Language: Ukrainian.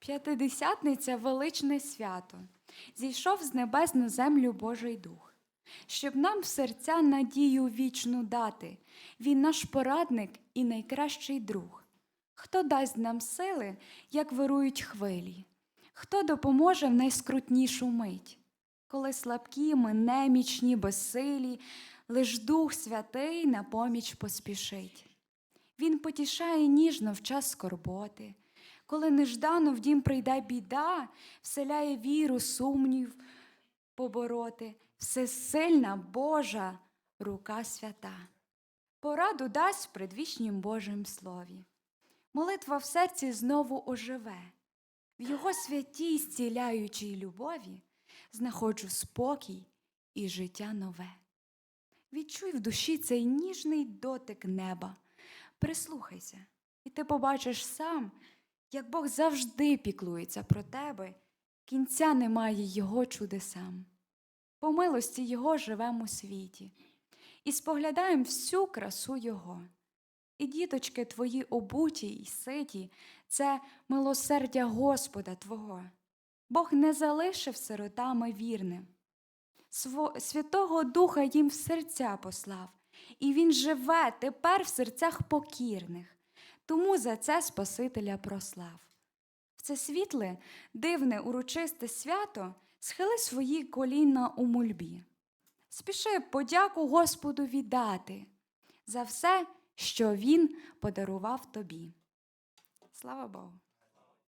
П'ятидесятниця величне свято. Зійшов з небес на землю Божий Дух, щоб нам в серця надію вічну дати. Він наш порадник і найкращий друг. Хто дасть нам сили, як вирують хвилі, хто допоможе в найскрутнішу мить, коли слабкі ми немічні, безсилі, лиш Дух Святий на поміч поспішить. Він потішає ніжно в час скорботи, коли неждано в дім прийде біда, вселяє віру, сумнів побороти, всесильна Божа рука свята. Пораду дасть в предвічнім Божим слові. Молитва в серці знову оживе. В його святій зціляючій любові знаходжу спокій і життя нове. Відчуй в душі цей ніжний дотик неба. Прислухайся, і ти побачиш сам, як Бог завжди піклується про тебе, кінця немає Його чудесам. По милості Його живемо у світі і споглядаємо всю красу Його. І діточки твої обуті й ситі це милосердя Господа Твого. Бог не залишив сиротами вірним. Святого Духа їм в серця послав, і Він живе тепер в серцях покірних. Тому за це Спасителя прослав. В це світле, дивне, урочисте свято схили свої коліна у мольбі. Спіши подяку Господу віддати за все, що Він подарував тобі. Слава Богу!